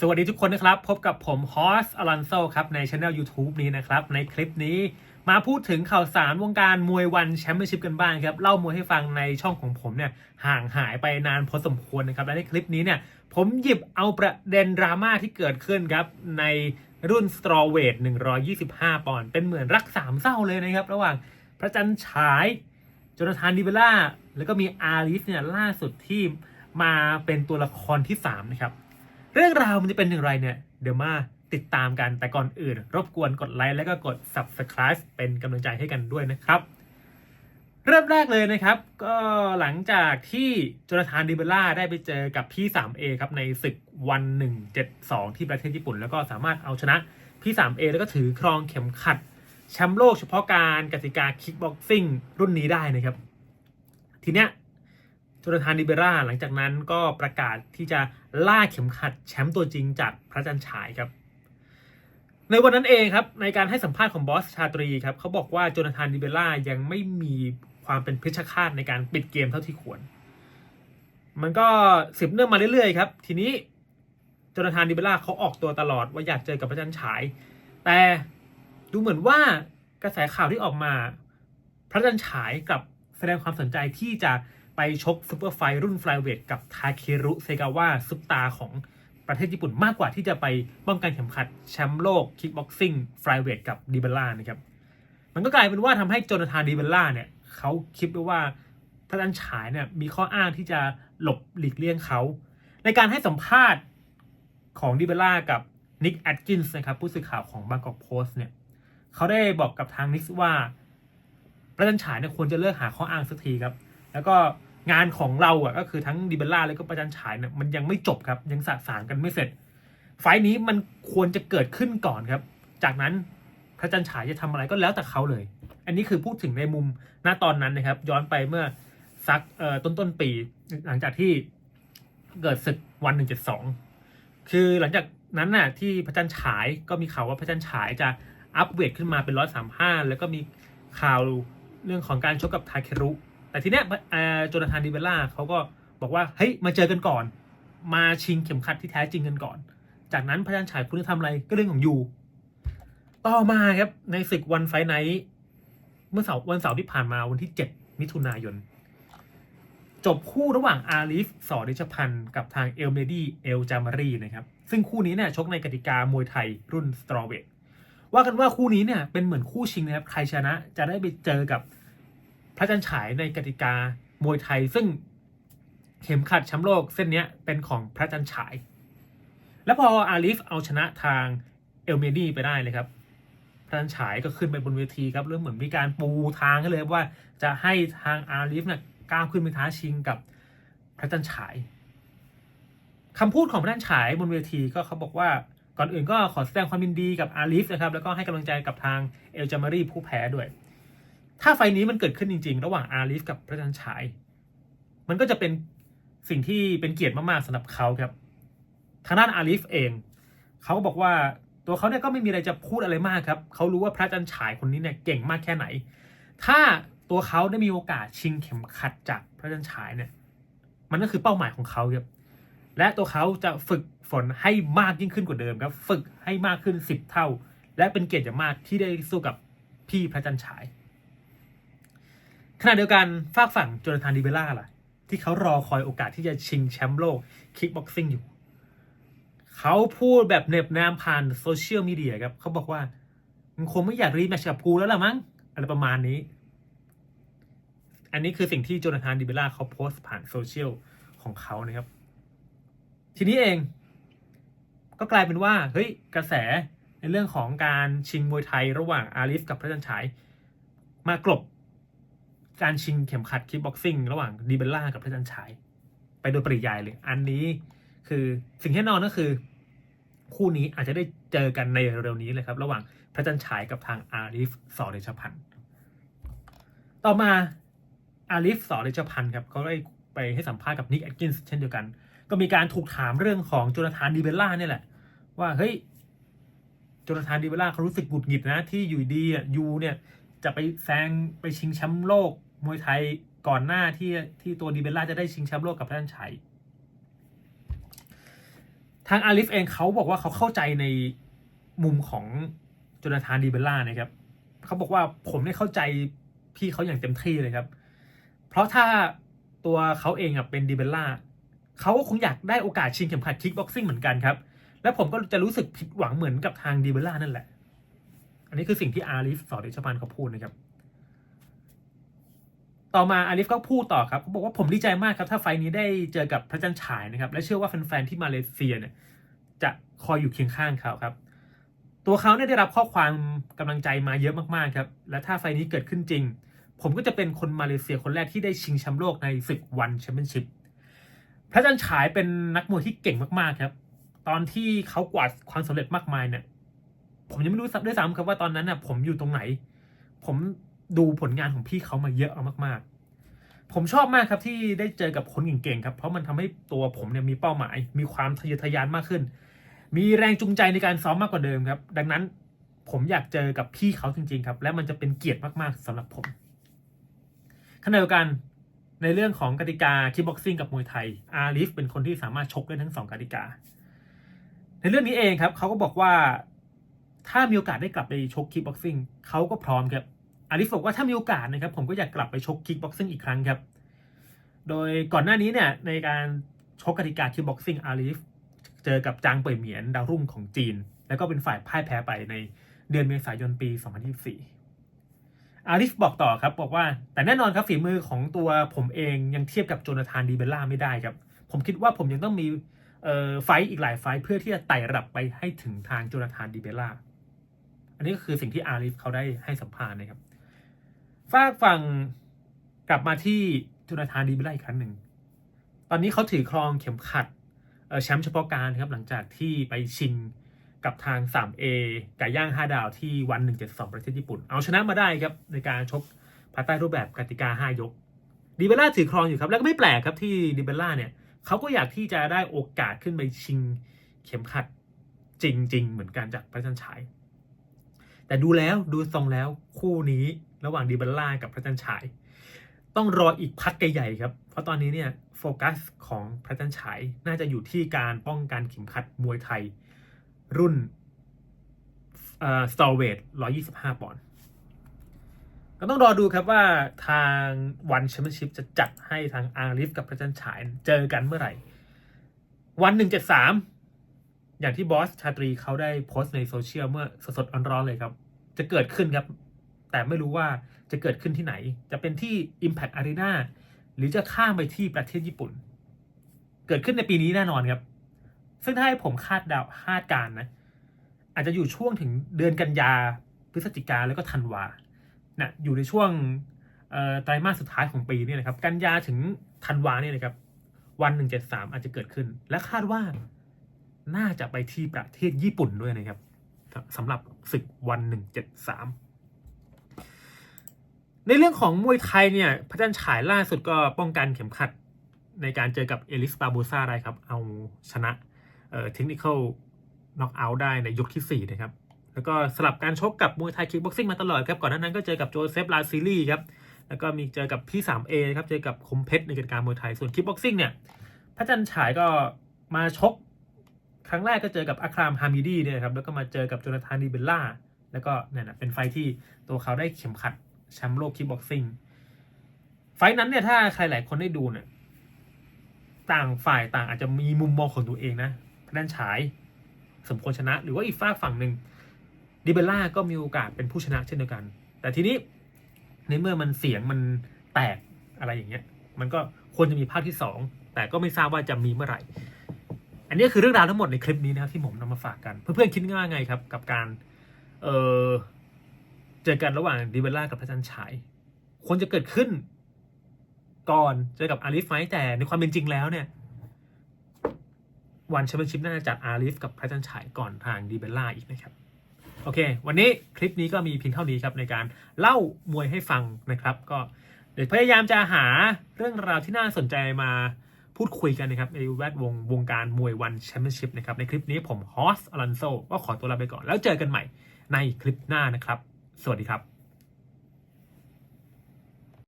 สวัสดีทุกคนนะครับ พบกับผมฮอสอลันโซครับ ในช anel YouTube นี้นะครับ ในคลิปนี้มาพูดถึงข่าวสารวงการมวยวันแชมเปี้ยนชิพกันบ้างครับ เล่ามวยให้ฟังในช่องของผมเนี่ย ห่างหายไปนานพอสมควรนะครับ และในคลิปนี้เนี่ย ผมหยิบเอาประเด็นดราม่าที่เกิดขึ้นครับ ในรุ่นสตรอเวท125 ปอนด์เป็นเหมือนรักสามเศร้าเลยนะครับ ระหว่างพระจันทร์ฉายโจนาธานดิเบล่าแล้วก็มีอาริฟเนี่ยล่าสุดที่มาเป็นตัวละครที่3นะครับ เรื่องราวมันจะเป็นอย่างไรเนี่ย เดี๋ยวมาติดตามกันแต่ก่อนอื่น รบกวนกดไลค์แล้วก็กด Subscribe เป็นกำลังใจให้กันด้วยนะครับ เริ่มแรกเลยนะครับ ก็หลังจากที่โจนาธานดิเบล่าได้ไปเจอกับพี่ 3A ครับในศึกวัน 172 ที่ประเทศญี่ปุ่น แล้วก็สามารถเอาชนะพี่ 3A แล้วก็ถือครองเข็มขัดแชมป์โลกเฉพาะการกติกาคิกบ็อกซิ่งรุ่นนี้ได้นะครับ ทีเนี้ย โจนาธานดิเบร่าหลังจากนั้นก็ประกาศที่จะล่าเข็มขัดแชมป์ตัวจริงจากพระจันทร์ฉายครับ ในวันนั้นเองครับในการให้สัมภาษณ์ของบอสชาตรีครับเขาบอกว่าโจนาธานดิเบร่ายังไม่มีความเป็นเพชฌฆาตในการปิดเกมเท่าที่ควร มันก็สืบเนื่องมาเรื่อยๆครับ ทีนี้โจนาธานดิเบร่าเขาออกตัวตลอดว่าอยากเจอกับพระจันทร์ฉาย แต่ดูเหมือนว่ากระแสข่าวที่ออกมา พระจันทร์ฉายกับแสดงความสนใจที่จะ ไปชกซูเปอร์ไฟรุ่นไฟเวทกับทาเครุเซกาวะซุปตาของประเทศญี่ปุ่นมากกว่าที่จะไปป้องกันเข็มขัดแชมป์โลกคิกบ็อกซิ่งไฟเวทกับดีเบลล่านะครับ มันก็กลายเป็นว่าทำให้โจนาธานดีเบลล่าเนี่ยเขาคิดด้วยว่าพระจันฉายเนี่ยมีข้ออ้างที่จะหลบหลีกเลี่ยงเขา ในการให้สัมภาษณ์ของดีเบลล่ากับนิกแอดกินส์นะครับผู้สื่อข่าวของบางกอกโพสต์เนี่ยเขาได้บอกกับทางนิกว่าพระจันฉายเนี่ยควรจะเลิกหาข้ออ้างสักทีครับ แล้วก็ งานของเราอะก็คือทั้งดิเบลล่าแล้วก็พระจันฉายเนี่ยมันยังไม่จบครับยังสะสางกันไม่เสร็จ ไฟนี้มันควรจะเกิดขึ้นก่อนครับ จากนั้นพระจันฉายจะทำอะไรก็แล้วแต่เขาเลย อันนี้คือพูดถึงในมุมณตอนนั้นนะครับ ย้อนไปเมื่อสักเอ่อต้นต้นปี หลังจากที่เกิดศึกวันหนึ่งเจ็ดสองคือหลังจากนั้นน่ะที่พระจันฉายก็มีข่าวว่าพระจันฉายจะอัปเวทขึ้นมาเป็นร้อยสามห้าแล้วก็มีข่าวเรื่องของการชกกับทาเครุ แต่ทีเนี้ยโจนาธานดิเบล่าเขาก็บอกว่าเฮ้ยมาเจอกันก่อน มาชิงเข็มขัดที่แท้จริงกันก่อน จากนั้นพระจันฉายคุณจะทำอะไรก็เรื่องของยูต่อมาครับในศึกวันไฟไนท์เมื่อเสาร์วันเสาร์ที่ผ่านมาวันที่ 7 มิถุนายน จบคู่ระหว่างอาลีฟสอดิชพันธ์กับทางเอลเมดีเอลจามารีนะครับ ซึ่งคู่นี้เนี่ยชกในกติกามวยไทยรุ่นสตรอเวทว่ากันว่าคู่นี้เนี่ยเป็นเหมือนคู่ชิงนะครับ ใครชนะจะได้ไปเจอกับ พระจันฉายในกติกามวยไทย ซึ่งเข็มขัดแชมป์โลกเส้นนี้เป็นของพระจันฉาย แล้วพออาลีฟเอาชนะทางเอลเมดีไปได้เลยครับ พระจันฉายก็ขึ้นไปบนเวทีครับเรื่องเหมือนมีการปูทางให้เลยว่าจะให้ทางอาลีฟเนี่ยก้าวขึ้นไปท้าชิงกับพระจันฉายคำพูดของพระจันฉายบนเวทีก็เขาบอกว่าก่อนอื่นก็ขอแสดงความยินดีกับอาลีฟนะครับแล้วก็ให้กำลังใจกับทางเอลจามารีผู้แพ้ด้วย ถ้าไฟนี้มันเกิดขึ้นจริง ๆ ระหว่างอาลีฟกับพระจันทร์ฉาย มันก็จะเป็นสิ่งที่เป็นเกียรติมากๆสำหรับเขาครับ ทางด้านอาลีฟเอง เขาก็บอกว่าตัวเขาเนี่ยก็ไม่มีอะไรจะพูดอะไรมากครับ เขารู้ว่าพระจันทร์ฉายคนนี้เนี่ยเก่งมากแค่ไหน ถ้าตัวเขาได้มีโอกาสชิงเข็มขัดจากพระจันทร์ฉายเนี่ย มันก็คือเป้าหมายของเขาครับ และตัวเขาจะฝึกฝนให้มากยิ่งขึ้นกว่าเดิมครับ ฝึกให้มากขึ้นสิบเท่า และเป็นเกียรติอย่างมากที่ได้สู้กับพี่พระจันทร์ฉาย ขณะเดียวกันฝากฝั่งโจนาธานดิเบล่าล่ะ ที่เขารอคอยโอกาสที่จะชิงแชมป์โลกคิกบ็อกซิ่งอยู่ เขาพูดแบบเน็บแนมผ่านโซเชียลมีเดียครับ เขาบอกว่ามึงคงไม่อยากรีแมชกับกูแล้วล่ะมั้งอะไรประมาณนี้ อันนี้คือสิ่งที่โจนาธานดิเบล่าเขาโพสต์ผ่านโซเชียลของเขานะครับ ทีนี้เอง ก็กลายเป็นว่าเฮ้ยกระแสในเรื่องของการชิงมวยไทยระหว่างอาลิฟกับพระจันฉายมากลบ การชิงเข็มขัดคิกบ็อกซิ่งระหว่างดีเบลล่ากับพระจันทร์ฉาย ไปโดยปริยายเลย อันนี้คือสิ่งที่น่นอนก็คือ คู่นี้อาจจะได้เจอกันในเร็วๆนี้เลยครับ ระหว่างพระจันทร์ฉายกับทางอาลิฟสอเดชพันธ์ต่อมาอาลิฟสอเดชพันธ์ครับเขาได้ไปให้สัมภาษณ์กับนิกแอดกินส์เช่นเดียวกัน ก็มีการถูกถามเรื่องของโจนาธานดีเบลล่าเนี่ยแหละ ว่าเฮ้ยโจนาธานดีเบลล่าเขารู้สึกหงุดหงิดนะ ที่อยู่ดีอะยูเนี่ยจะไปแซงไปชิงแชมป์โลก มวยไทยก่อนหน้าที่ที่ตัวดีเบลล่าจะได้ชิงแชมป์โลกกับพระจันทร์ฉายทางอาลิฟเองเขาบอกว่าเขาเข้าใจในมุมของจนาธานดีเบลล่านะครับเขาบอกว่าผมเนี่ยเข้าใจพี่เขาอย่างเต็มที่เลยครับ เพราะถ้าตัวเขาเองอะเป็นดีเบลล่าเขาก็คงอยากได้โอกาสชิงเข็มขัดคิกบ็อกซิ่งเหมือนกันครับ และผมก็จะรู้สึกผิดหวังเหมือนกับทางดีเบลล่านั่นแหละ อันนี้คือสิ่งที่อาลิฟสอดเดชพันเขาพูดนะครับ ต่อมาอาลิฟก็พูดต่อครับเขาบอกว่าผมดีใจมากครับ ถ้าไฟนี้ได้เจอกับพระจันทร์ฉายนะครับ และเชื่อว่าแฟนๆที่มาเลเซียเนี่ยจะคอยอยู่เคียงข้างเขาครับ ตัวเขาเนี่ยได้รับข้อความกำลังใจมาเยอะมากๆครับ และถ้าไฟนี้เกิดขึ้นจริง ผมก็จะเป็นคนมาเลเซียคนแรกที่ได้ชิงแชมป์โลกในศึกวันแชมเปี้ยนชิพพระจันทร์ฉายเป็นนักมวยที่เก่งมากๆครับ ตอนที่เขากวาดความสำเร็จมากมายเนี่ย ผมยังไม่รู้ด้วยซ้ำครับว่าตอนนั้นน่ะ ผมอยู่ตรงไหน ผม ดูผลงานของพี่เขามาเยอะเอามาก ๆ ผมชอบมากครับที่ได้เจอกับคนเก่งๆครับเพราะมันทำให้ตัวผมเนี่ยมีเป้าหมาย มีความทะเยอทะยานมากขึ้น มีแรงจูงใจในการซ้อมมากกว่าเดิมครับ ดังนั้นผมอยากเจอกับพี่เขาจริง ๆ ครับ และมันจะเป็นเกียรติมากๆสำหรับผมขณะเดียวกันในเรื่องของกติกาคิกบ็อกซิ่งกับมวยไทยอาลิฟเป็นคนที่สามารถชกได้ทั้งสองกติกา ในเรื่องนี้เองครับเขาก็บอกว่าถ้ามีโอกาสได้กลับไปชกคิกบ็อกซิ่งเขาก็พร้อมครับ อาลิฟบอกว่าถ้ามีโอกาสนะครับผมก็อยากกลับไปชกคิกบ็อกซิ่งอีกครั้งครับ โดยก่อนหน้านี้เนี่ยในการชกกติกาคิกบ็อกซิ่งอาลิฟเจอกับจางเป่ยเหมียนดาวรุ่งของจีน แล้วก็เป็นฝ่ายพ่ายแพ้ไปในเดือนเมษายนปี 2024 อาลิฟบอกต่อครับบอกว่าแต่แน่นอนครับฝีมือของตัวผมเองยังเทียบกับโจนาธานดีเบลล่าไม่ได้ครับ ผมคิดว่าผมยังต้องมีเอ่อไฟต์อีกหลายไฟต์เพื่อที่จะไต่ระดับไปให้ถึงทางโจนาธานดีเบลล่า อันนี้ก็คือสิ่งที่อาลิฟเขาได้ให้สัมภาษณ์นะครับ ฝากฝั่งกลับมาที่โจนาธานดีเบลล่าอีกครั้งหนึ่ง ตอนนี้เขาถือครองเข็มขัดแชมป์เฉพาะการครับหลังจากที่ไปชิงกับทาง 3A ไก่ย่าง 5 ดาวที่วัน 172 ประเทศญี่ปุ่น เอาชนะมาได้ครับ ในการชกภายใต้รูปแบบกติกา 5 ยกดิเบล่าถือครองอยู่ครับ แล้วก็ไม่แปลกครับที่ดิเบลล่าเนี่ยเขาก็อยากที่จะได้โอกาสขึ้นไปชิงเข็มขัดจริง ๆ เหมือนกันจากพระจันทร์ฉาย แต่ดูแล้วดูทรงแล้วคู่นี้ ระหว่างดิเบลล่ากับพระจันทร์ฉาย ต้องรออีกพักใหญ่ๆครับ เพราะตอนนี้เนี่ยโฟกัสของพระจันทร์ฉายน่าจะอยู่ที่การป้องกันเข็มขัดมวยไทย รุ่นเอ่อสตอเวท125 ปอนด์ก็ต้องรอดูครับว่าทางวันแชมเปี้ยนชิพจะจัดให้ทางอาริฟกับพระจันทร์ฉายเจอกันเมื่อไหร่ วัน173อย่างที่บอสชาตรีเขาได้โพสต์ในโซเชียลเมื่อสดๆร้อนๆเลยครับ จะเกิดขึ้นครับ แต่ไม่รู้ว่าจะเกิดขึ้นที่ไหน จะเป็นที่ Impact Arena หรือจะข้ามไปที่ประเทศญี่ปุ่น เกิดขึ้นในปีนี้แน่นอนครับ ซึ่งถ้าให้ผมคาดเดาคาดการณ์นะ อาจจะอยู่ช่วงถึงเดือนกันยาพฤศจิกาแล้วก็ธันวานะอยู่ในช่วงไตรมาสสุดท้ายของปีนี่นะครับ กันยาถึงธันวาเนี่ยนะครับ วันหนึ่งเจ็ดสามอาจจะเกิดขึ้น และคาดว่าน่าจะไปที่ประเทศญี่ปุ่นด้วยนะครับสำหรับศึกวันหนึ่งเจ็ดสาม ในเรื่องของมวยไทยเนี่ยพระจันฉายล่าสุดก็ป้องกันเข็มขัดในการเจอกับเอลิสปาโบซาได้ครับ เอาชนะเอ่อเทคนิคอลน็อกเอาท์ได้ในยกที่ 4 นะครับ แล้วก็สลับการชกกับมวยไทยคิกบ็อกซิ่งมาตลอดครับ ก่อนหน้านั้นก็เจอกับโจเซฟลาซิลี่ครับ แล้วก็มีเจอกับพี่ 3A ครับ เจอกับคมเพชรในกิจการมวยไทย ส่วนคิกบ็อกซิ่งเนี่ย พระจันฉายก็มาชก ครั้งแรกก็เจอกับอัครามฮามิดีเนี่ยครับ แล้วก็มาเจอกับโจนาธานดีเบลล่า แล้วก็เนี่ยนะเป็นไฟที่ตัวเขาได้เข็มขัด แชมป์โลกคิกบ็อกซิ่ง ไฟนั้นเนี่ยถ้าใครหลายคนได้ดูเนี่ยต่างฝ่ายต่างอาจจะมีมุมมองของตัวเองนะพนันฉาย สมควรชนะ หรือว่าอีกฝากฝั่งหนึ่งดิเบล่าก็มีโอกาสเป็นผู้ชนะเช่นเดียวกัน แต่ทีนี้ในเมื่อมันเสียงมันแตกอะไรอย่างเงี้ย มันก็ควรจะมีภาคที่สองแต่ก็ไม่ทราบว่าจะมีเมื่อไหร่ อันนี้คือเรื่องราวทั้งหมดในคลิปนี้นะครับที่ผมนำมาฝากกัน เพื่อนๆคิดง่ายไงครับ กับการ เออ เจอกันระหว่างดิเบล่ากับพระจันทร์ฉายควรจะเกิดขึ้น ก่อนเจอกับอาลิฟไหมแต่ในความเป็นจริงแล้วเนี่ยวันแชมเปี้ยนชิพน่าจะจัดอาลิฟกับพระจันทร์ฉายก่อนทางดีเบลล่าอีกนะครับ โอเค วันนี้คลิปนี้ก็มีเพียงเท่านี้ครับในการเล่ามวยให้ฟังนะครับ ก็เดี๋ยวพยายามจะหาเรื่องราวที่น่าสนใจมาพูดคุยกันนะครับในแวดวงวงการมวยวันแชมเปี้ยนชิพนะครับในคลิปนี้ผมฮอสอลันโซก็ขอตัวลาไปก่อนแล้วเจอกันใหม่ในคลิปหน้านะครับ สวัสดีครับ